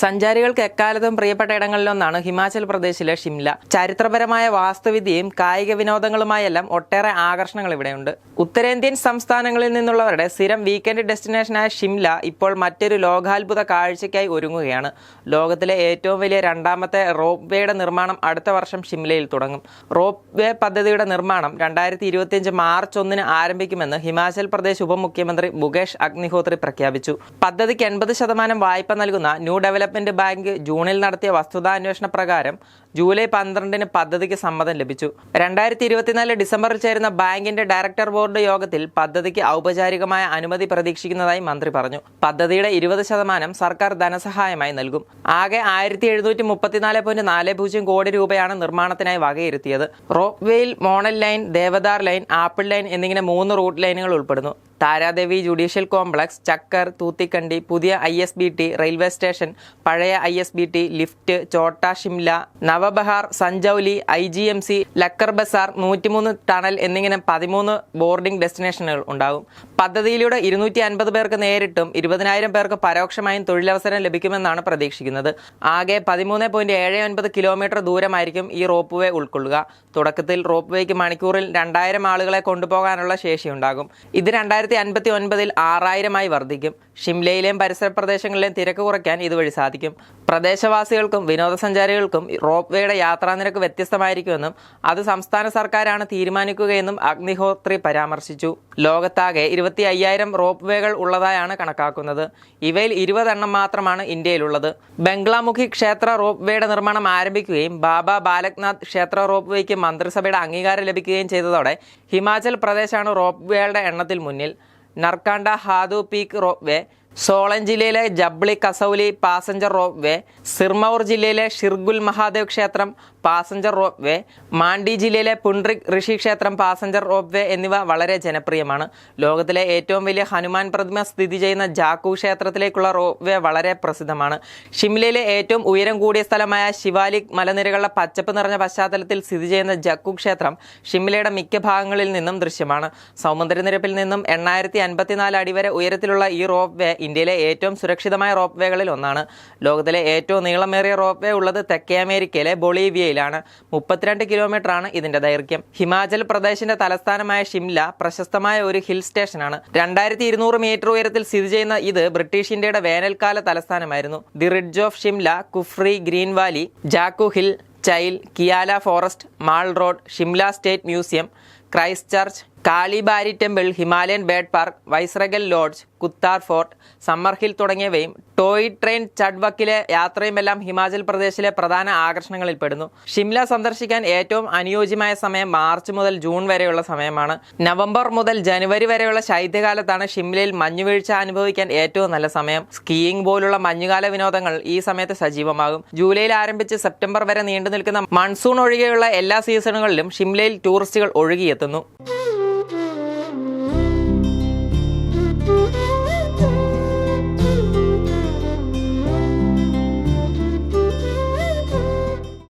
സഞ്ചാരികൾക്ക് എക്കാലത്തും പ്രിയപ്പെട്ട ഇടങ്ങളിലൊന്നാണ് ഹിമാചൽ പ്രദേശിലെ ഷിംല. ചരിത്രപരമായ വാസ്തുവിദ്യയും കായിക വിനോദങ്ങളുമായെല്ലാം ഒട്ടേറെ ആകർഷണങ്ങൾ ഇവിടെയുണ്ട്. ഉത്തരേന്ത്യൻ സംസ്ഥാനങ്ങളിൽ നിന്നുള്ളവരുടെ സ്ഥിരം വീക്കെൻഡ് ഡെസ്റ്റിനേഷനായ ഷിംല ഇപ്പോൾ മറ്റൊരു ലോകാത്ഭുത കാഴ്ചയ്ക്കായി ഒരുങ്ങുകയാണ്. ലോകത്തിലെ ഏറ്റവും വലിയ രണ്ടാമത്തെ റോപ്പ് വേയുടെ നിർമ്മാണം അടുത്ത വർഷം ഷിംലയിൽ തുടങ്ങും. റോപ്പ് വേ പദ്ധതിയുടെ നിർമ്മാണം രണ്ടായിരത്തി ഇരുപത്തിയഞ്ച് മാർച്ച് ഒന്നിന് ആരംഭിക്കുമെന്ന് ഹിമാചൽ പ്രദേശ് ഉപമുഖ്യമന്ത്രി മുകേഷ് അഗ്നിഹോത്രി പ്രഖ്യാപിച്ചു. പദ്ധതിക്ക് എൺപത് ശതമാനം വായ്പ നൽകുന്ന ന്യൂ ഡെവലപ്മെന്റ് ബാങ്ക് ജൂണിൽ നടത്തിയ വസ്തുതാന്വേഷണ പ്രകാരം ജൂലൈ പന്ത്രണ്ടിന് പദ്ധതിക്ക് സമ്മതം ലഭിച്ചു. രണ്ടായിരത്തി ഇരുപത്തിനാല് ഡിസംബറിൽ ചേരുന്ന ബാങ്കിന്റെ ഡയറക്ടർ ബോർഡ് യോഗത്തിൽ പദ്ധതിക്ക് ഔപചാരികമായ അനുമതി പ്രതീക്ഷിക്കുന്നതായി മന്ത്രി പറഞ്ഞു. പദ്ധതിയുടെ ഇരുപത് ശതമാനം സർക്കാർ ധനസഹായമായി നൽകും. ആകെ ആയിരത്തി എഴുന്നൂറ്റി മുപ്പത്തിനാല് പോയിന്റ് നാല് പൂജ്യം കോടി രൂപയാണ് നിർമ്മാണത്തിനായി വകയിരുത്തിയത്. റോപ്പ് വേയിൽ Monal line Devdar line apple line എന്നിങ്ങനെ മൂന്ന് റൂട്ട് ലൈനുകൾ ഉൾപ്പെടുന്നു. താരാദേവി ജുഡീഷ്യൽ കോംപ്ലക്സ് ചക്കർ തൂത്തിക്കണ്ടി പുതിയ I S B T railway station പഴയ I S B T lift Chota Shimla Navbahar Sanjauli I G M C Lakkar Bazaar നൂറ്റിമൂന്ന് tunnel എന്നിങ്ങനെ പതിമൂന്ന് boarding ഡെസ്റ്റിനേഷനുകൾ ഉണ്ടാകും. പദ്ധതിയിലൂടെ ഇരുന്നൂറ്റി അൻപത് പേർക്ക് നേരിട്ടും ഇരുപതിനായിരം പേർക്ക് പരോക്ഷമായും തൊഴിലവസരം ലഭിക്കുമെന്നാണ് പ്രതീക്ഷിക്കുന്നത്. ആകെ പതിമൂന്ന് പോയിന്റ് ഏഴ് ഒൻപത് കിലോമീറ്റർ ദൂരമായിരിക്കും ഈ റോപ്പ് വേ ഉൾക്കൊള്ളുക. തുടക്കത്തിൽ റോപ്പ് വേക്ക് മണിക്കൂറിൽ രണ്ടായിരം ആളുകളെ കൊണ്ടുപോകാനുള്ള ശേഷിയുണ്ടാകും. ഇത് രണ്ടായിരത്തി അൻപത്തി ഒൻപതിൽ ആറായിരമായി വർദ്ധിക്കും. ഷിംലയിലെയും പരിസര പ്രദേശങ്ങളിലെയും തിരക്ക് കുറയ്ക്കാൻ ഇതുവഴി സാധിക്കും. പ്രദേശവാസികൾക്കും വിനോദസഞ്ചാരികൾക്കും റോപ്പ് വേയുടെ യാത്രാനിരക്ക് വ്യത്യസ്തമായിരിക്കുമെന്നും അത് സംസ്ഥാന സർക്കാരാണ് തീരുമാനിക്കുകയെന്നും അഗ്നിഹോത്രി പരാമർശിച്ചു. ലോകത്താകെ ഇരുപത്തി അയ്യായിരം റോപ്പ് വേകൾ ഉള്ളതായാണ് കണക്കാക്കുന്നത്. ഇവയിൽ ഇരുപതെണ്ണം മാത്രമാണ് ഇന്ത്യയിലുള്ളത്. ബംഗ്ലാമുഖി ക്ഷേത്ര റോപ്പ് വേയുടെ നിർമ്മാണം ആരംഭിക്കുകയും ബാബ ബാലക്നാഥ് ക്ഷേത്ര റോപ്പ് വേക്ക് മന്ത്രിസഭയുടെ അംഗീകാരം ലഭിക്കുകയും ചെയ്തതോടെ ഹിമാചൽ പ്രദേശാണ് റോപ്പ് വേകളുടെ എണ്ണത്തിൽ മുന്നിൽ. Narkanda Hatu peak rope way Solan ജില്ലയിലെ Jabli Kasauli passenger rope way Sirmaur ജില്ലയിലെ ഷിർഗുൽ മഹാദേവ് ക്ഷേത്രം പാസഞ്ചർ റോപ്പ് വേ ജില്ലയിലെ പുണ്ട്രിക് ഋഷി ക്ഷേത്രം പാസഞ്ചർ റോപ്പ് വേ എന്നിവ വളരെ ജനപ്രിയമാണ്. ലോകത്തിലെ ഏറ്റവും വലിയ ഹനുമാൻ പ്രതിമ സ്ഥിതി ചെയ്യുന്ന ജാക്കു ക്ഷേത്രത്തിലേക്കുള്ള റോപ്പ് വേ വളരെ പ്രസിദ്ധമാണ്. ഷിംലയിലെ ഏറ്റവും ഉയരം കൂടിയ സ്ഥലമായ ശിവാലിക് മലനിരകളുടെ പച്ചപ്പ് നിറഞ്ഞ പശ്ചാത്തലത്തിൽ സ്ഥിതി ചെയ്യുന്ന ജക്കു ക്ഷേത്രം ഷിംലയുടെ മിക്ക ഭാഗങ്ങളിൽ നിന്നും ദൃശ്യമാണ്. സമുദ്രനിരപ്പിൽ നിന്നും എണ്ണായിരത്തി അൻപത്തിനാല് അടി വരെ ഉയരത്തിലുള്ള ഈ റോപ്പ് വേ ഇന്ത്യയിലെ ഏറ്റവും സുരക്ഷിതമായ റോപ്പ് വേകളിൽ ഒന്നാണ്. ലോകത്തിലെ ഏറ്റവും നീളമേറിയ റോപ്പ് വേ ഉള്ളത് തെക്കേ അമേരിക്കയിലെ ബൊളീവിയയിലാണ്. മുപ്പത്തിരണ്ട് കിലോമീറ്റർ ആണ് ഇതിന്റെ ദൈർഘ്യം. ഹിമാചൽ പ്രദേശിന്റെ തലസ്ഥാനമായ ഷിംല പ്രശസ്തമായ ഒരു ഹിൽ സ്റ്റേഷനാണ്. രണ്ടായിരത്തി ഇരുന്നൂറ് മീറ്റർ ഉയരത്തിൽ സ്ഥിതി ചെയ്യുന്ന ഇത് ബ്രിട്ടീഷ് ഇന്ത്യയുടെ വേനൽക്കാല തലസ്ഥാനമായിരുന്നു. The ridge of Shimla Kufri green valley Jakhu hill Chail Kiala forest mall road Shimla state museum Christ church Kalibari temple Himalayan bird park viceregal lodge Kuthar fort summer hill തുടങ്ങിയവയും toy train ചഡ്വക്കിലെ യാത്രയുമെല്ലാം ഹിമാചൽ പ്രദേശിലെ പ്രധാന ആകർഷണങ്ങളിൽ പെടുന്നു. ഷിംല സന്ദർശിക്കാൻ ഏറ്റവും അനുയോജ്യമായ സമയം മാർച്ച് മുതൽ ജൂൺ വരെയുള്ള സമയമാണ്. നവംബർ മുതൽ ജനുവരി വരെയുള്ള ശൈത്യകാലത്താണ് ഷിംലയിൽ മഞ്ഞുവീഴ്ച അനുഭവിക്കാൻ ഏറ്റവും നല്ല സമയം. സ്കീയിങ് പോലുള്ള മഞ്ഞുകാല വിനോദങ്ങൾ ഈ സമയത്ത് സജീവമാകും. ജൂലൈയിൽ ആരംഭിച്ച് സെപ്റ്റംബർ വരെ നീണ്ടു നിൽക്കുന്ന മൺസൂൺ ഒഴികെയുള്ള എല്ലാ സീസണുകളിലും ഷിംലയിൽ ടൂറിസ്റ്റുകൾ ഒഴുകിയെത്തുന്നു.